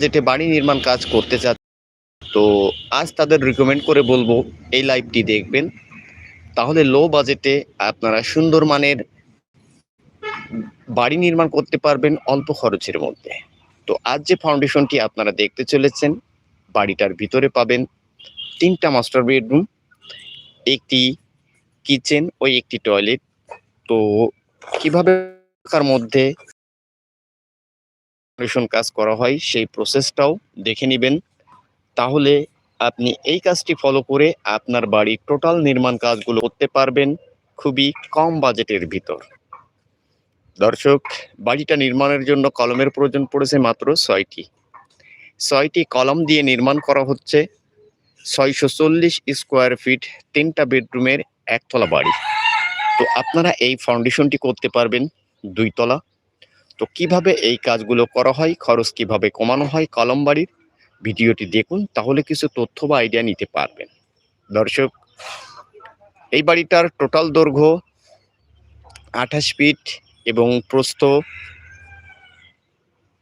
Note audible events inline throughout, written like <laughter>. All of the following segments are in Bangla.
যেটা বাড়ি নির্মাণ কাজ করতে চাচ্ছে তো আজ তাদের রিকমেন্ড করে বলব এই লাইভটি দেখবেন। তাহলে লো বাজেটে আপনারা সুন্দর মানের বাড়ি নির্মাণ করতে পারবেন অল্প খরচের মধ্যে। তো আজ যে ফাউন্ডেশনটি আপনারা দেখতে চলেছেন, বাড়িটার ভিতরে পাবেন তিনটা মাস্টার বেডরুম একটি কিচেন ও একটি টয়লেট তো কীভাবে মধ্যে ফাউন্ডেশন কাজ করা হয়, সেই প্রসেসটাও দেখে নেবেন। তাহলে আপনি এই কাজটি ফলো করে আপনার বাড়ির টোটাল নির্মাণ কাজগুলো করতে পারবেন খুবই কম বাজেটের ভিতর। দর্শক, বাড়িটা নির্মাণের জন্য কলমের প্রয়োজন পড়েছে মাত্র ছয়টি। ছয়টি কলম দিয়ে নির্মাণ করা হচ্ছে। ছয়শো চল্লিশ স্কোয়ার ফিট তিনটা বেডরুমের একতলা বাড়ি। তো আপনারা এই ফাউন্ডেশনটি করতে পারবেন দুইতলা। তো কীভাবে এই কাজগুলো করা হয়, খরচ কীভাবে কমানো হয় কলম বাড়ির ভিডিওটি দেখুন, তাহলে কিছু তথ্য বা আইডিয়া নিতে পারবেন। দর্শক, এই বাড়িটার টোটাল দৈর্ঘ্য আঠাশ ফিট এবং প্রস্থ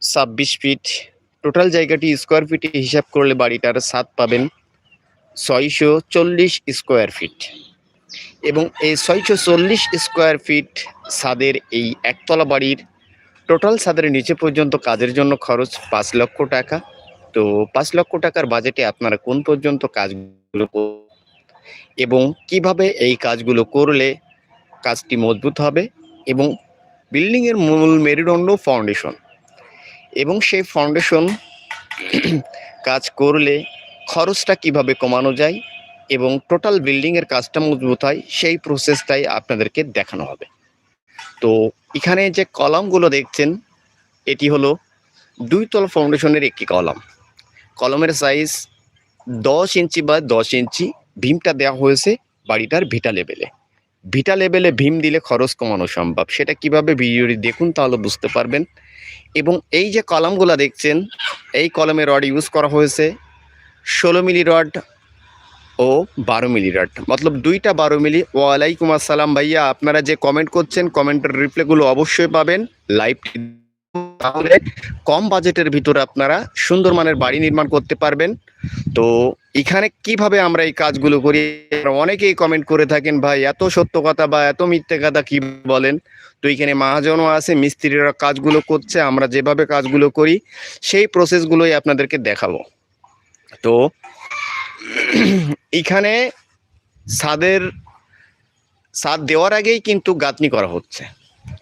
ছাব্বিশ ফিট টোটাল জায়গাটি স্কোয়ার ফিটে হিসাব করলে বাড়িটার ছাদ পাবেন ছয়শো চল্লিশ স্কোয়ার ফিট এবং এই ছয়শো চল্লিশ স্কোয়ার ফিট ছাদের এই একতলা বাড়ির টোটাল ছাদের নিচে পর্যন্ত কাজের জন্য খরচ পাঁচ লক্ষ টাকা। তো পাঁচ লক্ষ টাকার বাজেটে আপনারা কোন পর্যন্ত কাজগুলো এবং কীভাবে এই কাজগুলো করলে কাজটি মজবুত হবে এবং বিল্ডিংয়ের মূল মেরুদণ্ড ফাউন্ডেশন এবং সেই ফাউন্ডেশন <clears throat> কাজ করলে খরচটা কীভাবে কমানো যায় এবং টোটাল বিল্ডিংয়ের কাজটা মজবুত হয়, সেই প্রসেসটাই আপনাদেরকে দেখানো হবে। তো এখানে যে কলামগুলো দেখছেন, এটি হলো দুই তল ফাউন্ডেশনের একটি কলম। কলমের সাইজ দশ ইঞ্চি বা দশ ইঞ্চি ভীমটা দেওয়া হয়েছে বাড়িটার ভিটা লেভেলে ভিটা লেভেলে ভীম দিলে খরচ কমানো সম্ভব। সেটা কীভাবে ভিডিওটি দেখুন তাহলে বুঝতে পারবেন। এবং এই যে কলমগুলো দেখছেন, এই কলমে রড ইউজ করা হয়েছে। ষোলো মিলি রড ও বারো মিলি রড মতলব দুইটা বারো মিলি। ওয়ালাইকুম আসসালাম ভাইয়া, আপনারা যে কমেন্ট করছেন কমেন্টের রিপ্লাইগুলো অবশ্যই পাবেন। লাইভ তাহলে কম বাজেটের ভিতরে আপনারা সুন্দর মানের বাড়ি নির্মাণ করতে পারবেন। তো এখানে কীভাবে আমরা এই কাজগুলো করি অনেকেই কমেন্ট করে থাকেন, ভাই, এত সত্য কথা বা এত মিথ্যে কথা কি বলেন? তো এখানে মহাজনও আছে, মিস্ত্রিরা কাজগুলো করছে, আমরা যেভাবে কাজগুলো করি, সেই প্রসেসগুলোই আপনাদেরকে দেখাবো। তো এখানে ছাদের ছাদ দেওয়ার আগেই কিন্তু গাঁথনি করা হচ্ছে।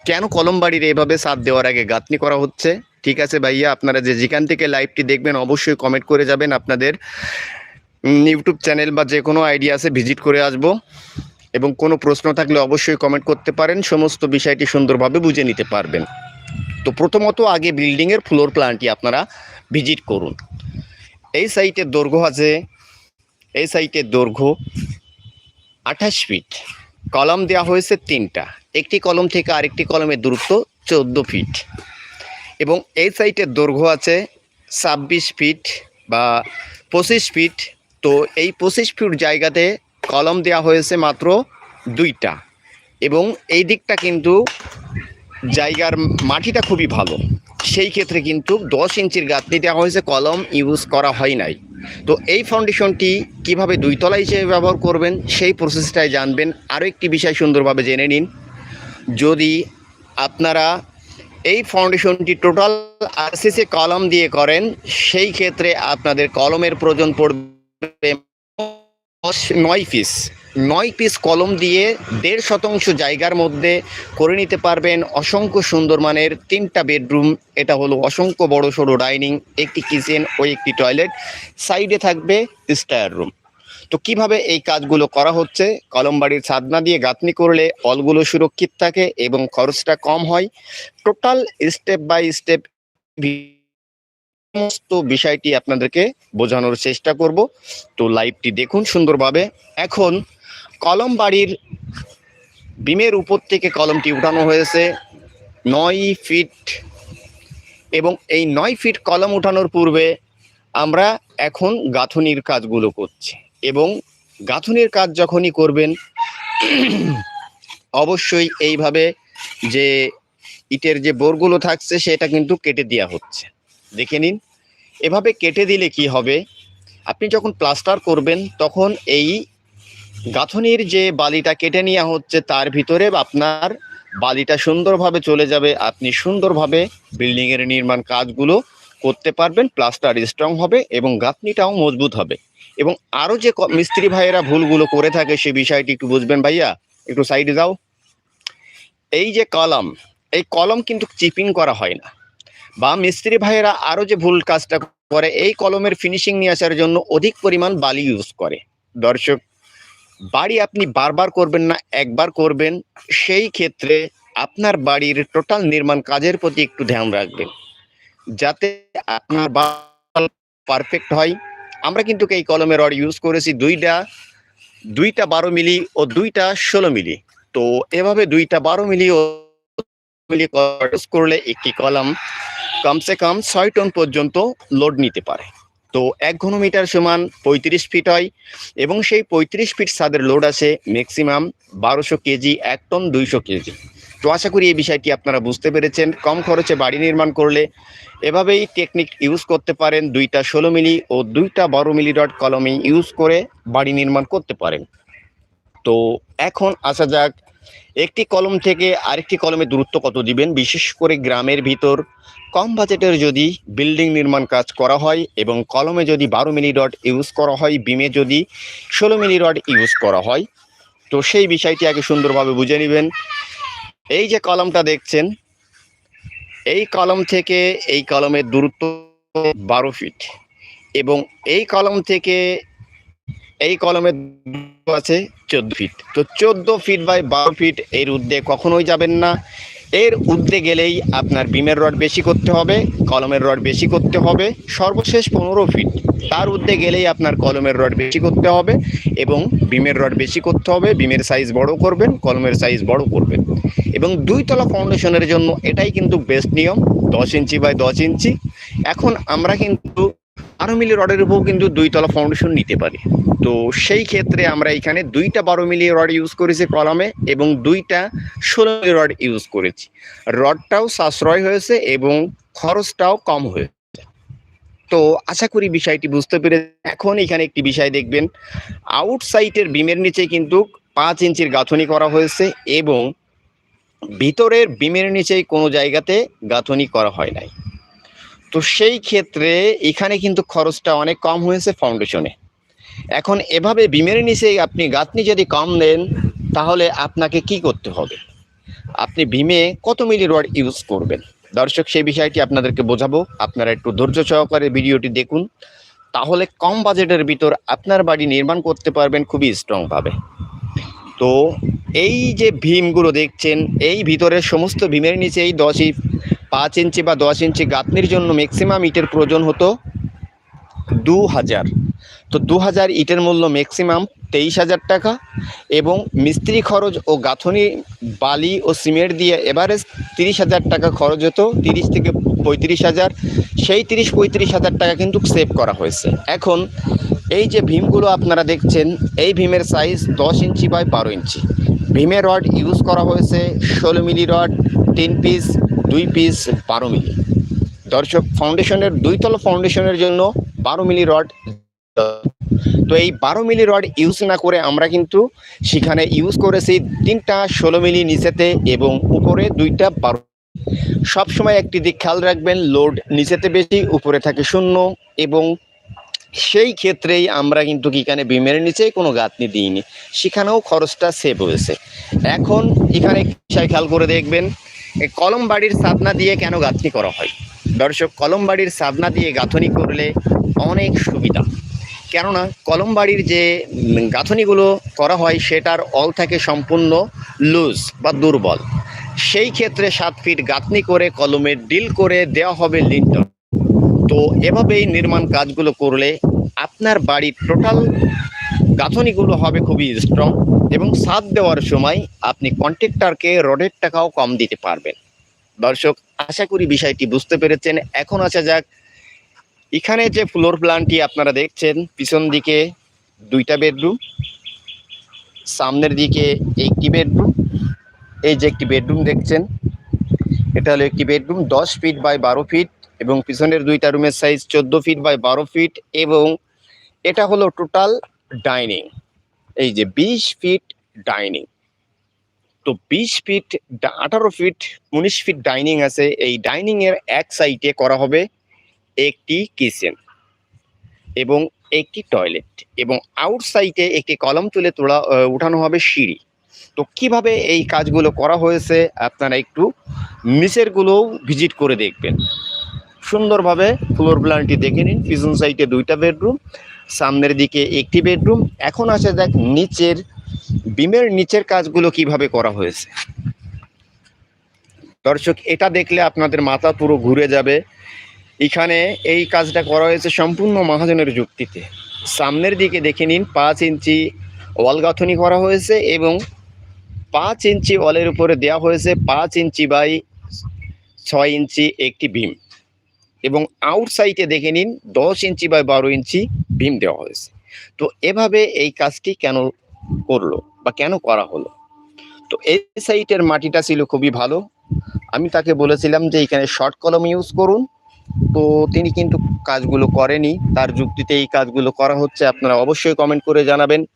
কেন কলম বাড়ির এভাবে ছাদ দেওয়ার আগে গাঁথনি করা হচ্ছে? ঠিক আছে ভাইয়া, আপনারা যে যেখান থেকে লাইভটি দেখবেন অবশ্যই কমেন্ট করে যাবেন আপনাদের ইউটিউব চ্যানেল বা যে কোনো আইডিয়া আছে ভিজিট করে আসব। এবং কোনো প্রশ্ন থাকলে অবশ্যই কমেন্ট করতে পারেন, সমস্ত বিষয়টি সুন্দরভাবে বুঝে নিতে পারবেন। তো প্রথমত আগে বিল্ডিংয়ের ফ্লোর প্ল্যানটি আপনারা ভিজিট করুন। এই সাইটের দৈর্ঘ্য আছে এই সাইটের দৈর্ঘ্য আঠাশ ফিট। কলম দেওয়া হয়েছে তিনটা। একটি কলম থেকে আরেকটি কলমের দূরত্ব চোদ্দ ফিট। এবং এই সাইটের দৈর্ঘ্য আছে ছাব্বিশ ফিট বা পঁচিশ ফিট। তো এই পঁচিশ ফিট জায়গাতে কলম দেওয়া হয়েছে মাত্র দুইটা। এবং এই দিকটা কিন্তু জায়গার মাটিটা খুবই ভালো। সেই ক্ষেত্রে কিন্তু দশ ইঞ্চির গাঁথনি দেওয়া হয়েছে, কলম ইউজ করা হয় নাই। তো এই ফাউন্ডেশনটি কীভাবে দুইতলা হিসেবে ব্যবহার করবেন, সেই প্রসেসটাই জানবেন। আরও একটি বিষয় সুন্দরভাবে জেনে নিন। যদি আপনারা এই ফাউন্ডেশনটি টোটাল আরসিসি কলম দিয়ে করেন, সেই ক্ষেত্রে আপনাদের কলমের প্রয়োজন পড়বে দশ, নয় পিস নয় পিস কলম দিয়ে দেড় শতাংশ জায়গার মধ্যে করে নিতে পারবেন অসংখ্য সুন্দর মানের তিনটা বেডরুম। এটা হলো অসংখ্য বড় সড়ো ডাইনিং, একটি কিচেন ও একটি টয়লেট। সাইডে থাকবে স্টায়ার রুম। তো কীভাবে এই কাজগুলো করা হচ্ছে? কলম বাড়ির ছাদনা দিয়ে গাঁথনি করলে অলগুলো সুরক্ষিত থাকে এবং খরচটা কম হয়। টোটাল স্টেপ বাই স্টেপ সমস্ত বিষয়টি আপনাদেরকে বোঝানোর চেষ্টা করব। তো লাইভটি দেখুন সুন্দরভাবে। এখন কলম বাড়ির বিমের উপর থেকে কলমটি উঠানো হয়েছে। নয় ফিট এবং এই নয় ফিট কলম উঠানোর পূর্বে আমরা এখন গাঁথনির কাজগুলো করছি এবং গাঁথনির কাজ যখনই করবেন, অবশ্যই এইভাবে যে ইটের যে বোরগুলো থাকছে সেটা কিন্তু কেটে দেওয়া হচ্ছে। দেখে নিন। এভাবে কেটে দিলে কি হবে? আপনি যখন প্লাস্টার করবেন, তখন এই গাঁথনির যে বালিটা কেটে নেওয়া হচ্ছে, তার ভিতরে আপনার বালিটা সুন্দরভাবে চলে যাবে। আপনি সুন্দরভাবে বিল্ডিংয়ের নির্মাণ কাজগুলো করতে পারবেন, প্লাস্টার স্ট্রং হবে এবং গাঁথনিটাও মজবুত হবে। এবং আরও যে মিস্ত্রি ভাইয়েরা ভুলগুলো করে থাকে, সে বিষয়টি একটু বুঝবেন ভাইয়া। একটু সাইডে যাও। এই যে কলম, এই কলম কিন্তু চিপিং করা হয় না। বা মিস্ত্রি ভাইয়েরা আরও যে ভুল কাজটা করে, এই কলমের ফিনিশিং নিয়ে আসার জন্য অধিক পরিমাণ বালি ইউজ করে। দর্শক, বাড়ি আপনি বারবার করবেন না, একবার করবেন, সেই ক্ষেত্রে আপনার বাড়ির টোটাল নির্মাণ কাজের প্রতি একটু ধ্যান রাখবেন। যাতে আপনার পারফেক্ট হয়। আমরা কিন্তু এই কলমের রড ইউজ করেছি দুইটা দুইটা বারো মিলি ও দুইটা ষোলো মিলি। তো এভাবে দুইটা বারো মিলি ও মিলি use করলে একটি কলম কমসে কম ছয় টন পর্যন্ত লোড নিতে পারে। তো এক ঘনমিটার সমান পঁয়ত্রিশ ফিট হয় এবং সেই পঁয়ত্রিশ ফিট ছাদের লোড আছে ম্যাক্সিমাম বারোশো কেজি এক টন দুইশো কেজি তো আশা করি এই বিষয়টি আপনারা বুঝতে পেরেছেন। কম খরচে বাড়ি নির্মাণ করলে এভাবেই টেকনিক ইউজ করতে পারেন। দুইটা ষোলো মিলি ও দুইটা বারো মিলি ডট কলমে ইউজ করে বাড়ি নির্মাণ করতে পারেন। তো এখন আসা যাক একটি কলম থেকে আরেকটি কলমে দূরত্ব কত দিবেন? বিশেষ করে গ্রামের ভিতর। কম বাজেটের যদি বিল্ডিং নির্মাণ কাজ করা হয় এবং কলমে যদি বারো মিলি রড ইউজ করা হয়, বিমে যদি ষোলো মিলি রড ইউজ করা হয়, তো সেই বিষয়টি আগে সুন্দরভাবে বুঝে নেবেন। এই যে কলমটা দেখছেন, এই কলম থেকে এই কলমের দূরত্ব বারো ফিট এবং এই কলম থেকে এই কলমের আছে চোদ্দ ফিট তো চোদ্দ ফিট বাই বারো ফিট এর ঊর্ধ্বে কখনোই যাবেন না। এর ঊর্ধ্বে গেলেই আপনার বিমের রড বেশি করতে হবে, কলমের রড বেশি করতে হবে, সর্বশেষ পনেরো ফিট তার ঊর্ধ্বে গেলেই আপনার কলমের রড বেশি করতে হবে এবং বিমের রড বেশি করতে হবে, বিমের সাইজ বড় করবেন, কলমের সাইজ বড় করবেন। এবং দুই তলা ফাউন্ডেশনের জন্য এটাই কিন্তু বেস্ট নিয়ম, দশ ইঞ্চি বাই দশ ইঞ্চি। এখন আমরা কিন্তু বারো মিলি রডের উপর কিন্তু দুই তলা ফাউন্ডেশন নিতে পারি। তো সেই ক্ষেত্রে আমরা এখানে দুইটা বারো মিলি রড ইউজ করেছি কলমে এবং দুইটা ষোলো মিলি রড ইউজ করেছি। রডটাও সাশ্রয় হয়েছে এবং খরচটাও কম হয়েছে। তো আশা করি বিষয়টি বুঝতে পেরে এখন এখানে একটি বিষয় দেখবেন আউটসাইডের বিমের নিচে কিন্তু পাঁচ ইঞ্চির গাঁথনি করা হয়েছে এবং ভিতরের বিমের নিচেই কোনো জায়গাতে গাঁথনি করা হয় নাই। তো সেই ক্ষেত্রে এখানে কিন্তু খরচটা অনেক কম হয়েছে ফাউন্ডেশনে এখন এভাবে বিমের নিচে আপনি গাঁথনি যদি কম দেন, তাহলে আপনাকে কি করতে হবে? আপনি ভীমে কত মিলি রড ইউজ করবেন? দর্শক, সেই বিষয়টি আপনাদেরকে বোঝাবো। আপনারা একটু ধৈর্য সহকারে ভিডিওটি দেখুন। তাহলে কম বাজেটের ভিতর আপনার বাড়ি নির্মাণ করতে পারবেন খুবই স্ট্রংভাবে তো এই যে ভীমগুলো দেখছেন, এই ভিতরের সমস্ত ভীমের নিচেই দশ ই- পাঁচ ইঞ্চি বা দশ ইঞ্চি গাঁথনির জন্য ম্যাক্সিমাম ইটের প্রয়োজন হতো দু হাজার তো দু হাজার ইটের মূল্য ম্যাক্সিমাম তেইশ হাজার টাকা এবং মিস্ত্রি খরচ ও গাঁথনি, বালি ও সিমেন্ট দিয়ে এভারেজ তিরিশ হাজার টাকা খরচ হতো, তিরিশ থেকে পঁয়ত্রিশ হাজার। সেই তিরিশ, পঁয়ত্রিশ হাজার টাকা কিন্তু সেভ করা হয়েছে। এখন এই যে ভীমগুলো আপনারা দেখছেন, এই ভীমের সাইজ দশ ইঞ্চি বাই বারো ইঞ্চি। ভীমের রড ইউজ করা হয়েছে, ষোলো মিলি রড তিন পিস দুই পিস বারো মিলি। দর্শক ফাউন্ডেশনের দুইতলা ফাউন্ডেশনের জন্য বারো মিলি রড তো এই বারো মিলি রড ইউজ না করে আমরা কিন্তু সেখানে ইউজ করেছি তিনটা ষোলো মিলি নিচেতে এবং উপরে দুইটা বারো সবসময় একটি দিক খেয়াল রাখবেন লোড নিচেতে বেশি, উপরে থাকে শূন্য এবং সেই ক্ষেত্রেই আমরা কিন্তু কিখানে বিমের নিচে কোনো গাঁথনি দিইনি। সেখানেও খরচটা সেভ হয়েছে। এখন এখানে খেয়াল করে দেখবেন এই কলম বাড়ির সাদনা দিয়ে কেন গাঁথনি করা হয়? দর্শক, কলম বাড়ির সাদনা দিয়ে গাঁথনি করলে অনেক সুবিধা। কেননা, কলম বাড়ির যে গাঁথনিগুলো করা হয়, সেটার অল থাকে সম্পূর্ণ লুজ বা দুর্বল। সেই ক্ষেত্রে সাত ফিট গাঁথনি করে কলমের ডিল করে দেওয়া হবে লিন্টন। তো এভাবেই নির্মাণ কাজগুলো করলে আপনার বাড়ির টোটাল গাঁথনিগুলো হবে খুবই স্ট্রং এবং সাত দেওয়ার সময় আপনি কন্ট্রাক্টরকে রডের টাকাও কম দিতে পারবেন। দর্শক, আশা করি বিষয়টি বুঝতে পেরেছেন। এখন আসা যাক, এখানে যে ফ্লোর প্ল্যানটি আপনারা দেখছেন, পিছন দিকে দুইটা বেডরুম সামনের দিকে একটি বেডরুম এই যে একটি বেডরুম দেখছেন, এটা হলো একটি বেডরুম দশ ফিট বাই বারো ফিট এবং পিছনের দুইটা রুমের সাইজ চোদ্দ ফিট বাই বারো ফিট এবং এটা হলো টোটাল ডাইনিং এই যে বিশ ফিট ডাইনিং তো বিশ ফিট আঠারো ফিট উনিশ ফিট ডাইনিং আছে। এই ডাইনিং এর এক সাইডে করা হবে একটি কিচেন এবং একটি টয়লেট এবং আউটসাইডে একটি কলম তুলে তোলা উঠানো হবে সিঁড়ি। তো কীভাবে এই কাজগুলো করা হয়েছে আপনারা একটু নিচের গুলোও ভিজিট করে দেখবেন। সুন্দরভাবে ফ্লোর প্ল্যানটি দেখে নিন। পিছন সাইডে দুইটা বেডরুম সামনের দিকে একটি বেডরুম। এখন আসে দেখ নিচের, বিমের নিচের কাজগুলো কীভাবে করা হয়েছে। দর্শক, এটা দেখলে আপনাদের মাথা পুরো ঘুরে যাবে। এখানে এই কাজটা করা হয়েছে সম্পূর্ণ মহাজনের যুক্তিতে। সামনের দিকে দেখে নিন, পাঁচ ইঞ্চি ওয়াল গাঁথনি করা হয়েছে এবং পাঁচ ইঞ্চি ওয়ালের উপরে দেওয়া হয়েছে পাঁচ ইঞ্চি বাই ছয় ইঞ্চি একটি বিম। এবং আউট আউটসাইডে দেখে নিন, দশ ইঞ্চি বাই বারো ইঞ্চি বিম দেওয়া হয়েছে। তো এভাবে এই কাজটি কেন করল বা কেন করা হলো? তো এই সাইটের মাটিটা ছিল খুবই ভালো। আমি তাকে বলেছিলাম যে এখানে শর্ট কলম ইউজ করুন। তো তিনি কিন্তু কাজগুলো করেনি। তার যুক্তিতে এই কাজগুলো করা হচ্ছে। আপনারা অবশ্যই কমেন্ট করে জানাবেন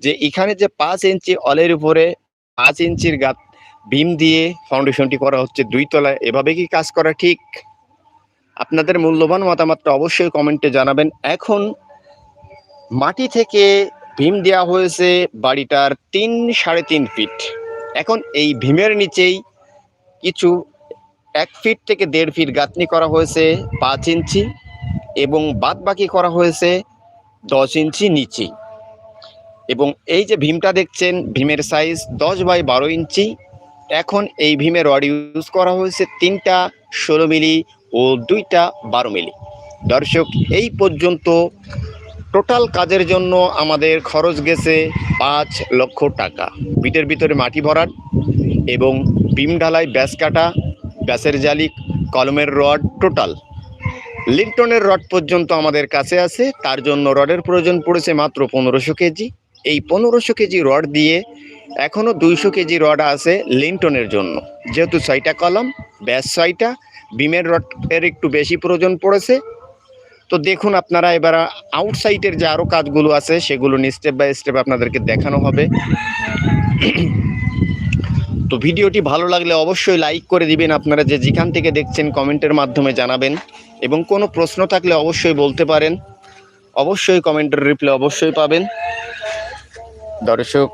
যে এখানে যে পাঁচ ইঞ্চি অলের উপরে পাঁচ ইঞ্চির গাত বিম দিয়ে ফাউন্ডেশনটি করা হচ্ছে দুই তলায়। এভাবে কি কাজ করা ঠিক? আপনাদের মূল্যবান মতামতটা অবশ্যই কমেন্টে জানাবেন। এখন মাটি থেকে ভীম দেওয়া হয়েছে বাড়িটার তিন সাড়ে তিন ফিট। এখন এই ভীমের নিচেই কিছু এক ফিট থেকে দেড় ফিট গাঁথনি করা হয়েছে পাঁচ ইঞ্চি এবং বাদ বাকি করা হয়েছে দশ ইঞ্চি নিচে। এবং এই যে ভীমটা দেখছেন, ভীমের সাইজ দশ বাই বারো ইঞ্চি। এখন এই ভীমের রড ইউজ করা হয়েছে তিনটা ষোলো মিলি ও দুইটা বারো মিলি। দর্শক, এই পর্যন্ত টোটাল কাজের জন্য আমাদের খরচ গেছে পাঁচ লক্ষ টাকা। বিটের ভিতরে মাটি ভরাট এবং বিম ঢালাই, ব্যাস কাটা, ব্যাসের জালি, কলমের রড টোটাল। লিন্টনের রড পর্যন্ত আমাদের কাছে আছে, তার জন্য রডের প্রয়োজন পড়েছে মাত্র পনেরোশো কেজি। এই পনেরোশো কেজি রড দিয়ে এখনও দুইশো কেজি রড আছে লিন্টনের জন্য। যেহেতু ছয়টা কলম, ব্যাস ছয়টা বিমের রডের একটু বেশি প্রয়োজন পড়েছে। তো দেখুন আপনারা এবার আউটসাইডের যে আরও কাজগুলো আছে, সেগুলো স্টেপ বাই স্টেপ আপনাদেরকে দেখানো হবে। তো ভিডিওটি ভালো লাগলে অবশ্যই লাইক করে দিবেন আপনারা যে যেখান থেকে দেখছেন, কমেন্টের মাধ্যমে জানাবেন। এবং কোনো প্রশ্ন থাকলে অবশ্যই বলতে পারেন। অবশ্যই কমেন্টের রিপ্লাই অবশ্যই পাবেন। দর্শক,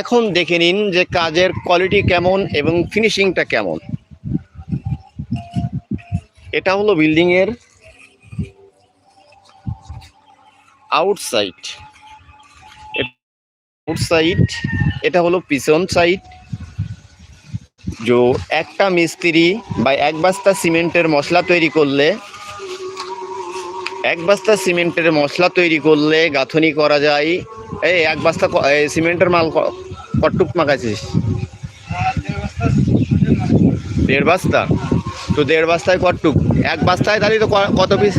এখন দেখে নিন যে কাজের কোয়ালিটি কেমন এবং ফিনিশিংটা কেমন। এটা হলো বিল্ডিং এর আউটসাইড আউটসাইড এটা হলো পিছন সাইড যে একটা মিস্ত্রি বা এক বস্তা সিমেন্টের মশলা তৈরি করলে, এক বস্তা সিমেন্টের মশলা তৈরি করলে গাঁথনি করা যায়। এই এক বস্তা সিমেন্টের মাল কটুক মাখাইছিস? দেড় বস্তা। তো দেড় বস্তায় কটুক এক বস্তায় তাহলে তো কত পিস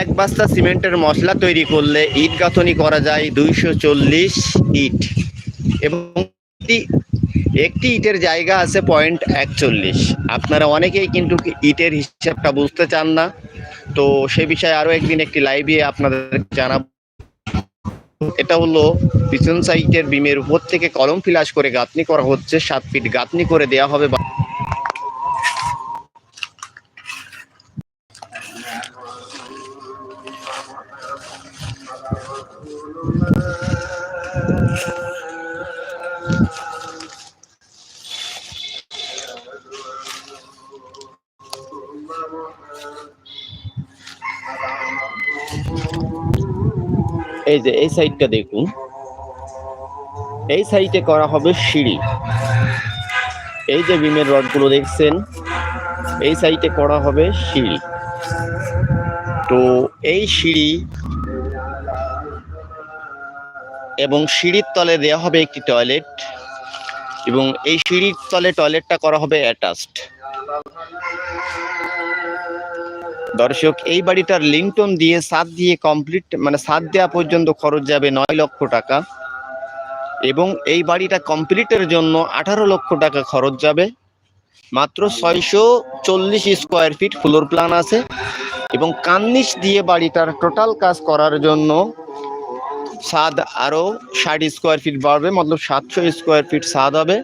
এক বস্তা সিমেন্টের মশলা তৈরি করলে ইট গাঁথনি করা যায় দুইশো চল্লিশ ইট এবং একটি ইটের জায়গা আছে পয়েন্ট একচল্লিশ। আপনারা অনেকেই কিন্তু ইটের হিসাবটা বুঝতে চান না। তো সে বিষয়ে আরও একদিন একটি লাইভে আপনাদের জানাব। এটা হলো পিছন সাইটের বিমের উপর থেকে কলম ফিলাস করে গাঁথনি করা হচ্ছে, সাত ফিট গাঁথনি করে দেয়া হবে এই যে, এই সাইডটা দেখুন। এই সাইডে করা হবে সিঁড়ি। এই যে বিমের রডগুলো দেখছেন, এই সাইডে করা হবে সিঁড়ি। তো এই সিঁড়ি এবং সিঁড়ির তলে দেওয়া হবে একটি টয়লেট এবং এই সিঁড়ির তলে টয়লেটটা করা হবে অ্যাটাচড দর্শক, এই বাড়িটার লিংটন দিয়ে সাত দিয়ে কমপ্লিট মানে সাত দেওয়া পর্যন্ত খরচ যাবে নয় লক্ষ টাকা। এবং এই বাড়িটা কমপ্লিটের জন্য আঠারো লক্ষ টাকা খরচ যাবে। মাত্র ছয়শো চল্লিশ স্কোয়ার ফিট ফ্লোর প্ল্যান আছে। এবং কান্নিশ দিয়ে বাড়িটার টোটাল কাজ করার জন্য ছাদ আরও ষাট স্কোয়ার ফিট বাড়বে, মতলব সাতশো স্কোয়ার ফিট ছাদ হবে।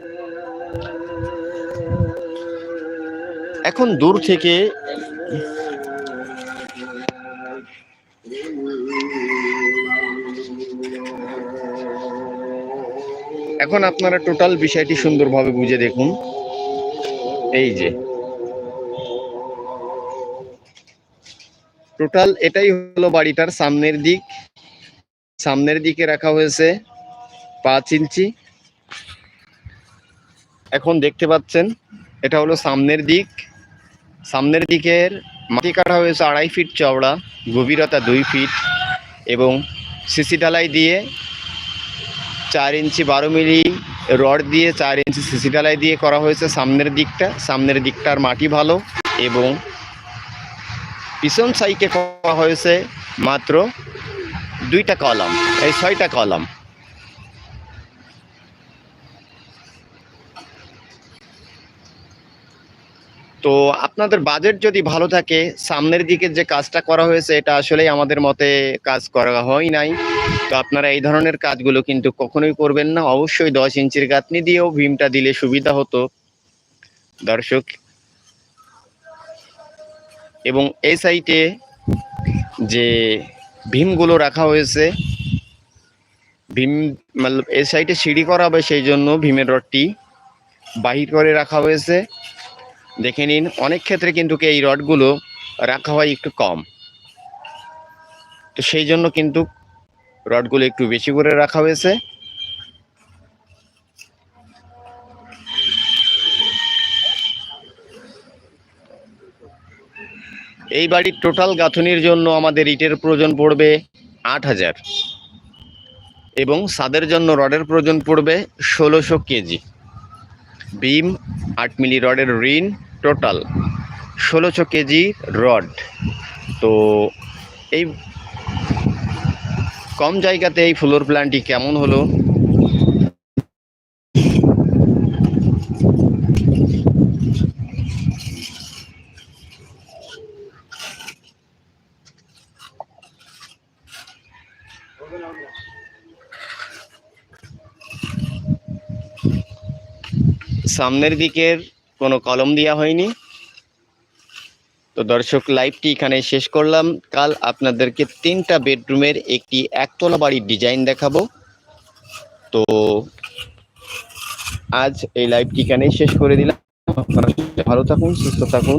এখন দূর থেকে এখন আপনারা টোটাল বিষয়টি সুন্দরভাবে বুঝে দেখুন। এই যে। টোটাল এটাই হলো বাড়িটার সামনের দিক। সামনের দিকে রাখা হয়েছে পাঁচ ইঞ্চি। এখন দেখতে পাচ্ছেন, এটা হলো সামনের দিক। সামনের দিকের মাটি কাটা হয়েছে আড়াই ফিট চওড়া, গভীরতা দুই ফিট এবং সিসি ঢালাই দিয়ে চার ইঞ্চি বারো মিলি রড দিয়ে চার ইঞ্চি সিসি ঢালাই দিয়ে করা হয়েছে সামনের দিকটা। সামনের দিকটার মাটি ভালো এবং পিছন সাইকে করা হয়েছে মাত্র দুইটা কলাম, এই ছয়টা কলাম। তো আপনাদের বাজেট যদি ভালো থাকে, সামনের দিকে যে কাজটা করা হয়েছে, এটা আসলেই আমাদের মতে কাজ করা হয় নাই। তো আপনারা এই ধরনের কাজগুলো কিন্তু কখনোই করবেন না। অবশ্যই দশ ইঞ্চির গাঁথনি দিয়েও ভীমটা দিলে সুবিধা হতো। দর্শক, এবং এই সাইটে যে ভীমগুলো রাখা হয়েছে, ভীম মতলব এই সাইডে সিঁড়ি করা হবে সেই জন্য ভীমের রডটি বাহির করে রাখা হয়েছে। দেখে নিন, অনেক ক্ষেত্রে কিন্তু এই রডগুলো রাখা হয় একটু কম। তো সেই জন্য কিন্তু রডগুলো একটু বেশি করে রাখা হয়েছে। এই বাড়ির টোটাল গাঁথনির জন্য আমাদের ইটের প্রয়োজন পড়বে আট হাজার এবং সাদের জন্য রডের প্রয়োজন পড়বে ষোলোশো কেজি। বিম, আট মিলি রডের ঋণ টোটাল ষোলোশো কেজি রড। তো এই কম জায়গাতে এই ফ্লোর প্ল্যানটি কেমন হলো? সামনের দিকের কোনো কলম দেওয়া হয়নি? তো দর্শক লাইভটি এখানে শেষ করলাম। কাল আপনাদেরকে তিনটা বেডরুমের একটি একতলা বাড়ির ডিজাইন দেখাবো। তো আজ এই লাইভটি এখানে শেষ করে দিলাম। আপনারা ভালো থাকুন, সুস্থ থাকুন।